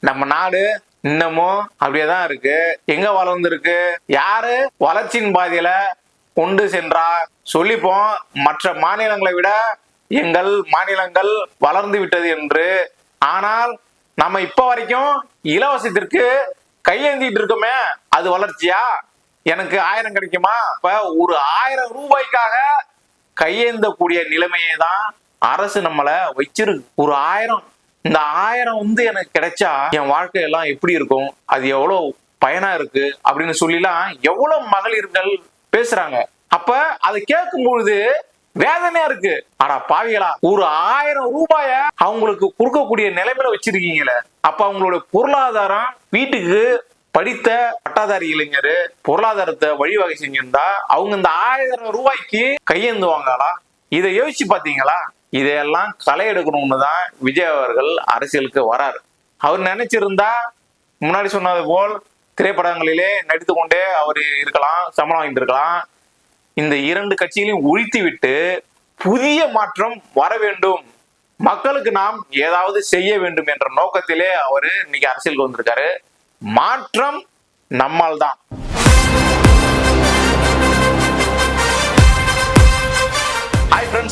நம்ம நாடு இன்னமும் அப்படியே தான் இருக்கு. எங்க வளர்ந்துருக்கு? யாரு வளர்ச்சியின் பாதையில கொண்டு சென்றா? சொல்லிப்போம். மற்ற மாநிலங்களை விட எங்கள் மாநிலங்கள் வளர்ந்து விட்டது என்று. ஆனால் நம்ம இப்ப வரைக்கும் இலவசத்திற்கு கையேந்திட்டு இருக்கோமே. அது வளர்ச்சியா? எனக்கு ஆயிரம் கிடைக்குமா? இப்ப ஒரு ஆயிரம் ரூபாய்க்காக கையேந்தக்கூடிய நிலைமையை தான் அரசு நம்மள வச்சிருக்கு. ஒரு ஆயிரம் இந்த ஆயிரம் வந்து எனக்கு கிடைச்சா என் வாழ்க்கை எல்லாம் எப்படி இருக்கும்? அது எவ்வளவு பயனா இருக்கு? அப்படின்னு சொல்லிலாம் எவ்வளவு மகளிர்கள் பேசுறாங்க. அப்ப அதை கேட்கும் பொழுது வேதனையா இருக்கு. ஆனா பாவிகளா ஒரு ஆயிரம் ரூபாய அவங்களுக்கு கொடுக்கக்கூடிய நிலைமையில வச்சிருக்கீங்களே. அப்ப அவங்களோட பொருளாதாரம் வீட்டுக்கு படித்த பட்டாதாரி இளைஞர் பொருளாதாரத்தை வழிவகை செஞ்சிருந்தா அவங்க இந்த ஆயிரம் ரூபாய்க்கு கையேந்துவாங்களா இதை யோசிச்சு பாத்தீங்களா? இதையெல்லாம் களை எடுக்கணும்னு தான் விஜய் அவர்கள் அரசியலுக்கு வராரு. அவர் நினைச்சிருந்தா முன்னாடி சொன்னது போல் திரைப்படங்களிலே நடித்து கொண்டே அவர் இருக்கலாம் சம்பளம் வாங்கிட்டு இருக்கலாம் இந்த இரண்டு கட்சிகளையும் ஒழித்து விட்டு புதிய மாற்றம் வர வேண்டும். மக்களுக்கு நாம் ஏதாவது செய்ய வேண்டும் என்ற நோக்கத்திலே அவரு இன்னைக்கு அரசியலுக்கு வந்திருக்காரு. மாற்றம் நம்மால் தான்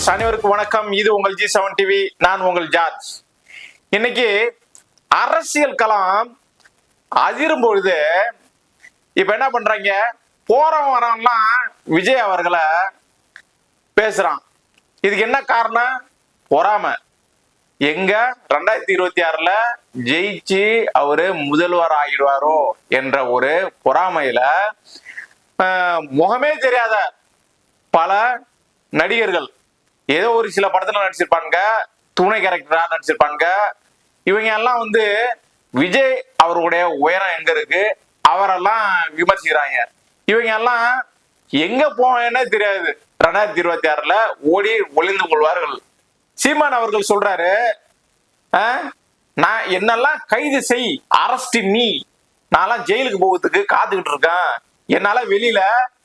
ஹாய் ஃப்ரெண்ட்ஸ் அனைவருக்கும் வணக்கம். இது உங்கள் ஜி செவன் டிவி நான் உங்கள் ஜார்ஜ். இன்னைக்கு அரசியல் களம் அதிரும் பொழுது இப்ப என்ன பண்றாங்க? போறவன் வரவன்லாம் விஜய் அவர்களை பேசுறான். இதுக்கு என்ன காரணம்? பொறாமை. எங்க? ரெண்டாயிரத்தி இருபத்தி ஆறுல ஜெயிச்சு அவரு முதல்வர் ஆகிடுவாரோ என்ற ஒரு பொறாமையில முகமே தெரியாத பல நடிகர்கள் ஏதோ ஒரு சில படத்துல நடிச்சிருப்பாங்க துணை கேரக்டரா நடிச்சிருப்பாங்க இவங்க எல்லாம் வந்து விஜய் அவருடைய உயரம் எங்க இருக்கு அவரெல்லாம் விமர்சிக்கிறாங்க. இவங்க எல்லாம் எங்க போனேன்னே தெரியாது. ரெண்டாயிரத்தி இருபத்தி ஆறுல ஓடி ஒளிந்து கொள்வார்கள். சீமான் அவர்கள் சொல்றாரு "ஆ, நான் என்னெல்லாம் கைது செய் அரஸ்ட் நீ. நான்லாம் ஜெயிலுக்கு போகிறதுக்கு காத்துக்கிட்டு இருக்கேன். என்னால வெளியில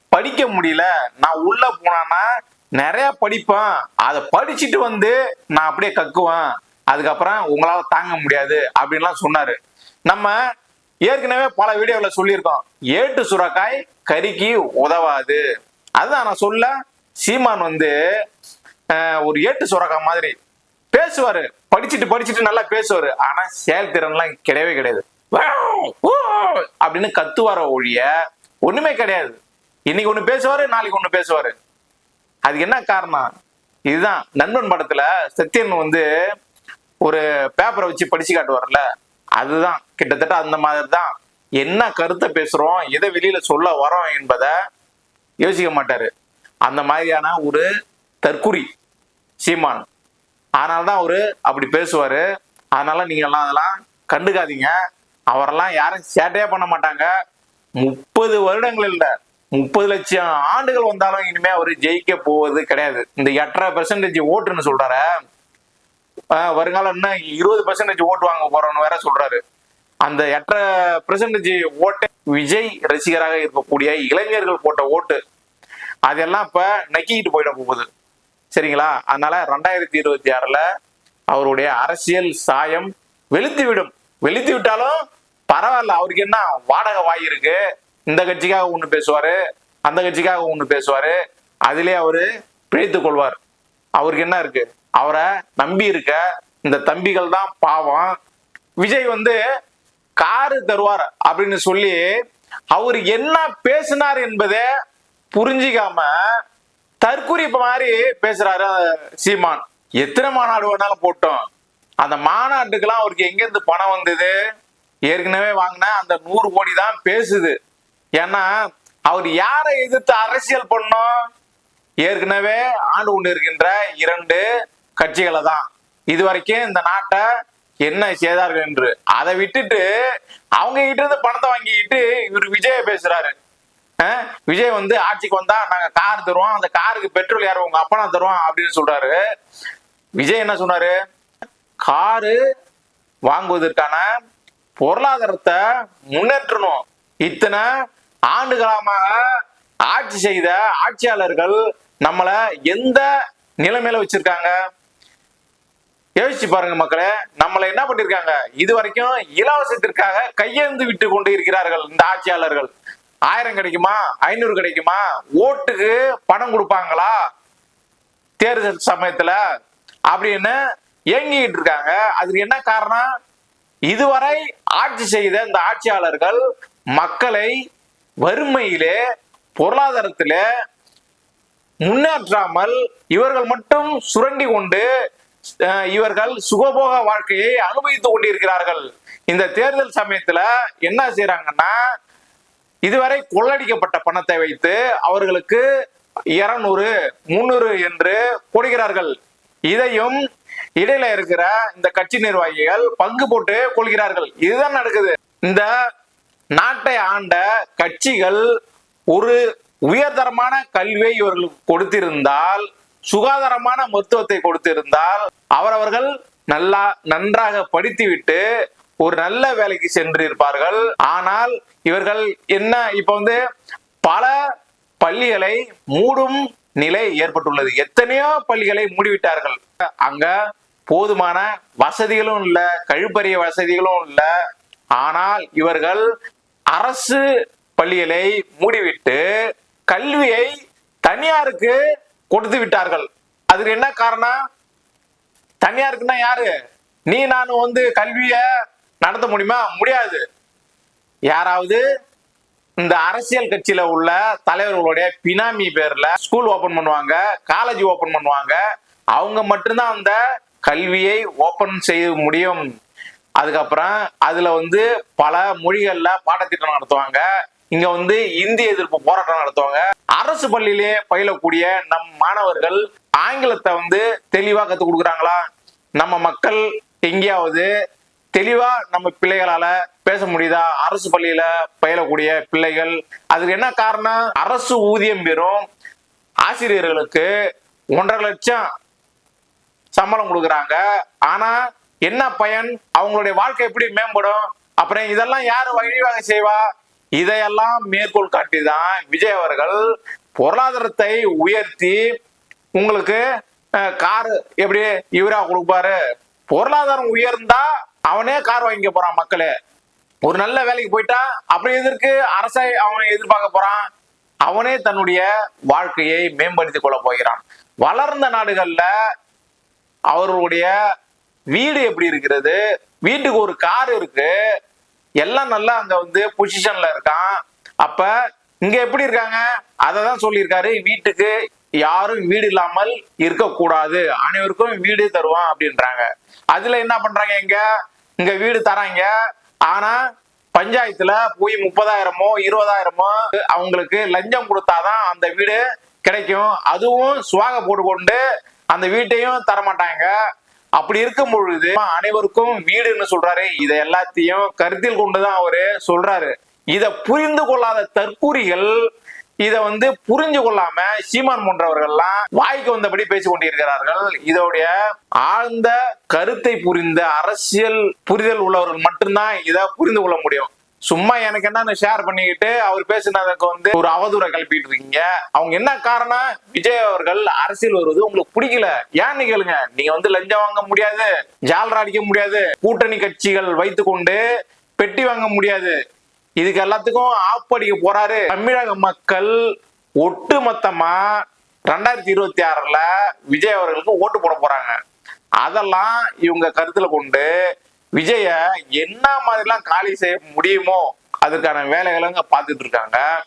படிக்க முடியல. நான் உள்ள போனான்னா நிறைய படிப்பேன். அதை படிச்சுட்டு வந்து நான் அப்படியே கக்குவேன். அதுக்கப்புறம் உங்களால தாங்க முடியாது அப்படின்லாம் சொன்னாரு. நம்ம ஏற்கனவே பல வீடியோவில் சொல்லியிருக்கோம். ஏட்டு சுரக்காய் கறிக்கு உதவாது. அதுதான் நான் சொல்ல சீமான் வந்து ஒரு ஏட்டு சுரக்காய் மாதிரி பேசுவாரு. படிச்சுட்டு படிச்சுட்டு நல்லா பேசுவாரு. ஆனா செயல்திறன்லாம் கிடையவே கிடையாது. அப்படின்னு கத்துவார ஒழிய ஒண்ணுமே கிடையாது. இன்னைக்கு ஒண்ணு பேசுவாரு நாளைக்கு ஒண்ணு பேசுவாரு. அது என்ன காரணம்? இதுதான். நண்பன் படத்துல சத்யன் வந்து ஒரு பேப்பரை வச்சு படிச்சு காட்டுவார்ல? அதுதான். கிட்டத்தட்ட அந்த மாதிரி தான் என்ன கருத்தை பேசுறோம்? எதை வெளியில சொல்ல வரோம் என்பதை யோசிக்க மாட்டாரு. அந்த மாதிரியான ஒரு தற்குறி சீமான். அதனால தான் அவரு அப்படி பேசுவாரு. அதனால நீங்க எல்லாம் அதெல்லாம் கண்டுக்காதீங்க. அவரெல்லாம் யாரும் சேட்டையே பண்ண மாட்டாங்க. முப்பது வருடங்கள் இல்லை. முப்பது லட்சம் ஆண்டுகள் வந்தாலும் இனிமே அவர் ஜெயிக்க போவது கிடையாது. இந்த எட்டரை பெர்சன்டேஜ் ஓட்டுன்னு சொல்றாரு. ஆஹ் வருங்காலம் இன்னும் இருபது பெர்சன்டேஜ் ஓட்டு வாங்க போறோம்னு வேற சொல்றாரு. அந்த எட்டரை பெர்சன்டேஜ் ஓட்டை விஜய் ரசிகராக இருக்கக்கூடிய இளைஞர்கள் போட்ட ஓட்டு அதெல்லாம் இப்ப நக்கிக்கிட்டு போயிட போகுது. சரிங்களா? அதனால ரெண்டாயிரத்தி இருபத்தி ஆறுல அவருடைய அரசியல் சாயம் வெளுத்து விடும் வெளுத்து விட்டாலும் பரவாயில்ல அவருக்கு என்ன வாடகை வாய் இருக்கு இந்த கட்சிக்காக ஒன்று பேசுவாரு அந்த கட்சிக்காக ஒன்று பேசுவாரு. அதிலே அவரு பிழைத்துக் கொள்வார். அவருக்கு என்ன இருக்கு? அவரை நம்பி இருக்க இந்த தம்பிகள் தான் பாவம். விஜய் வந்து காரு தருவார் அப்படின்னு சொல்லி அவர் என்ன பேசினார் என்பதை புரிஞ்சிக்காம தற்குறிப்பு மாதிரி பேசுறாரு சீமான். எத்தனை மாநாடு வேணாலும் போட்டோம். அந்த மாநாட்டுக்கெல்லாம் அவருக்கு எங்கேருந்து பணம் வந்தது? ஏற்கனவே வாங்கின அந்த நூறு கோடி தான் பேசுது. ஏன்னா அவர் யாரை எதிர்த்து அரசியல் பண்ணோம்? ஏற்கனவே ஆண்டு கொண்டு இருக்கின்ற இரண்டு கட்சிகளை தான். இது வரைக்கும் இந்த நாட்டை என்ன செய்தார்கள் என்று. அதை விட்டுட்டு அவங்க கிட்ட இருந்து பணத்தை வாங்கிக்கிட்டு இவர் விஜய பேசுறாரு. விஜய் வந்து ஆட்சிக்கு வந்தா நாங்க கார் தருவோம் அந்த காருக்கு பெட்ரோல் யாரும் உங்க அப்பனா தருவோம் அப்படின்னு சொல்றாரு. விஜய் என்ன சொன்னாரு? காரு வாங்குவதற்கான பொருளாதாரத்தை முன்னேற்றணும். இத்தனை ஆண்டுகாலமாக ஆட்சி செய்த ஆட்சியாளர்கள் நம்மளை எந்த நிலைமையில வச்சிருக்காங்க? யோசிச்சு பாருங்க மக்களே நம்மளை என்ன பண்ணிருக்காங்க? இது வரைக்கும் இலவசத்திற்காக கையெழுந்து விட்டு கொண்டு இருக்கிறார்கள் இந்த ஆட்சியாளர்கள். ஆயிரம் கிடைக்குமா? ஐநூறு கிடைக்குமா? ஓட்டுக்கு பணம் கொடுப்பாங்களா? தேர்தல் சமயத்துல அப்படின்னு ஏங்கிட்டு இருக்காங்க. அதுக்கு என்ன காரணம்? இதுவரை ஆட்சி செய்த இந்த ஆட்சியாளர்கள் மக்களை வறுமையிலே பொருளாதாரத்திலே முன்னேற்றாமல் இவர்கள் மட்டும் சுரண்டி கொண்டு இவர்கள் சுகபோக வாழ்க்கையை அனுபவித்துக் கொண்டிருக்கிறார்கள். இந்த தேர்தல் சமயத்துல என்ன செய்யறாங்கன்னா இதுவரை கொள்ளடிக்கப்பட்ட பணத்தை வைத்து அவர்களுக்கு இருநூறு முன்னூறு என்று கொடுக்கிறார்கள். இதையும் இடையில இருக்கிற இந்த கட்சி நிர்வாகிகள் பங்கு போட்டு கொள்கிறார்கள். இதுதான் நடக்குது. இந்த நாட்டை ஆண்ட கட்சிகள் ஒரு உயர்தரமான கல்வியை இவர்களுக்கு கொடுத்திருந்தால் சுகாதாரமான மருத்துவத்தை கொடுத்திருந்தால் அவரவர்கள் நல்லா நன்றாக படித்துவிட்டு ஒரு நல்ல வேலைக்கு சென்று இருப்பார்கள் ஆனால் இவர்கள் என்ன இப்ப வந்து பல பள்ளிகளை மூடும் நிலை ஏற்பட்டுள்ளது. எத்தனையோ பள்ளிகளை மூடிவிட்டார்கள். அங்க போதுமான வசதிகளும் இல்ல கழிப்பறிய வசதிகளும் இல்ல. ஆனால் இவர்கள் அரசு பள்ளிகளை மூடிவிட்டு கல்வியை தனியாருக்கு கொடுத்து விட்டார்கள். அதுக்கு என்ன காரணம்? தனியாருக்குன்னா யாரு? நீ நான் வந்து கல்விய நடத்த முடியுமா? முடியாது. யாராவது இந்த அரசியல் கட்சியில உள்ள தலைவர்களுடைய பினாமி பேர்ல ஸ்கூல் ஓபன் பண்ணுவாங்க காலேஜ் ஓபன் பண்ணுவாங்க அவங்க மட்டும்தான் அந்த கல்வியை ஓபன் செய்ய முடியும். அதுக்கப்புறம் அதுல வந்து பல மொழிகள்ல பாடத்திட்டம் நடத்துவாங்க. இங்க வந்து இந்தி எதிர்ப்பு போராட்டம் நடத்துவாங்க. அரசு பள்ளியிலே பயிலக்கூடிய நம் மாணவர்கள் ஆங்கிலத்தை வந்து தெளிவா கத்துக் கொடுக்குறாங்களா? நம்ம மக்கள் எங்கேயாவது தெளிவா நம்ம பிள்ளைகளால பேச முடியுதா? அரசு பள்ளியில பயிலக்கூடிய பிள்ளைகள். அதுக்கு என்ன காரணம்? அரசு ஊதியம் பெறும் ஆசிரியர்களுக்கு ஒன்றரை லட்சம் சம்பளம் கொடுக்குறாங்க. ஆனா என்ன பயன்? அவங்களுடைய வாழ்க்கை எப்படி மேம்படும்? அப்புறம் இதெல்லாம் யாரு வழிவகை செய்வா? இதையெல்லாம் மேற்கோள் காட்டி தான் விஜய் அவர்கள் பொருளாதாரத்தை உயர்த்தி உங்களுக்கு காரு எப்படி இவரா கொடுப்பாரு? பொருளாதாரம் உயர்ந்தா அவனே கார் வாங்கிக்க போறான் மக்களே. ஒரு நல்ல வேலைக்கு போயிட்டா அப்புறம் எதற்கு அரசை அவனை எதிர்பார்க்க போறான்? அவனே தன்னுடைய வாழ்க்கையை மேம்படுத்திக் கொள்ள போகிறான். வளர்ந்த நாடுகள்ல அவர்களுடைய வீடு எப்படி இருக்கிறது? வீட்டுக்கு ஒரு கார் இருக்கு. எல்லாம் நல்லா அங்க வந்து பொசிஷன்ல இருக்கான். அப்ப இங்க எப்படி இருக்காங்க? அதை தான் சொல்லியிருக்காரு. வீட்டுக்கு யாரும் வீடு இல்லாமல் இருக்கக்கூடாது. அனைவருக்கும் வீடு தருவான் அப்படின்றாங்க. அதுல என்ன பண்றாங்க இங்க? இங்க வீடு தராங்க. ஆனா பஞ்சாயத்துல போய் முப்பதாயிரமோ இருபதாயிரமோ அவங்களுக்கு லஞ்சம் கொடுத்தாதான் அந்த வீடு கிடைக்கும். அதுவும் சுவாக போட்டுக்கொண்டு அந்த வீட்டையும் தரமாட்டாங்க. அப்படி இருக்கும் பொழுது அனைவருக்கும் வீடுன்னு சொல்றாரு. இதை எல்லாத்தையும் கருத்தில் கொண்டுதான் அவரு சொல்றாரு. இதை புரிந்து கொள்ளாத தற்கூரிகள் இத வந்து புரிஞ்சு கொள்ளாம சீமான் போன்றவர்கள்லாம் வாய்க்கு வந்தபடி பேசிக் கொண்டிருக்கிறார்கள். இதோடைய ஆழ்ந்த கருத்தை புரிந்த அரசியல் புரிதல் உள்ளவர்கள் மட்டும்தான் இதை புரிந்து கொள்ள முடியும். சும்மா எனக்கு என்ன ஷேர் பண்ணிக்கிட்டு அவர் பேசினதுக்கு வந்து ஒரு அவதூறை கிளப்பிட்டு இருக்கீங்க. அவங்க என்ன காரணம்? விஜய் அவர்கள் அரசியல் வருவது உங்களுக்கு பிடிக்கல. ஏன்னு கேளுங்க? நீங்க வந்து லஞ்சம் வாங்க முடியாது ஜால்ரா அடிக்க முடியாது கூட்டணி கட்சிகள் வைத்துக்கொண்டு பெட்டி வாங்க முடியாது. இதுக்கு எல்லாத்துக்கும் ஆப்படிக்க போறாரு. தமிழக மக்கள் ஒட்டுமொத்தமா ரெண்டாயிரத்தி இருபத்தி ஆறுல விஜய் அவர்களுக்கு ஓட்டு போட போறாங்க. அதெல்லாம் இவங்க கருத்துல கொண்டு விஜய என்ன மாதிரிலாம் காலி செய்ய முடியுமோ அதுக்கான வேலைகளை பார்த்துட்டு இருக்காங்க.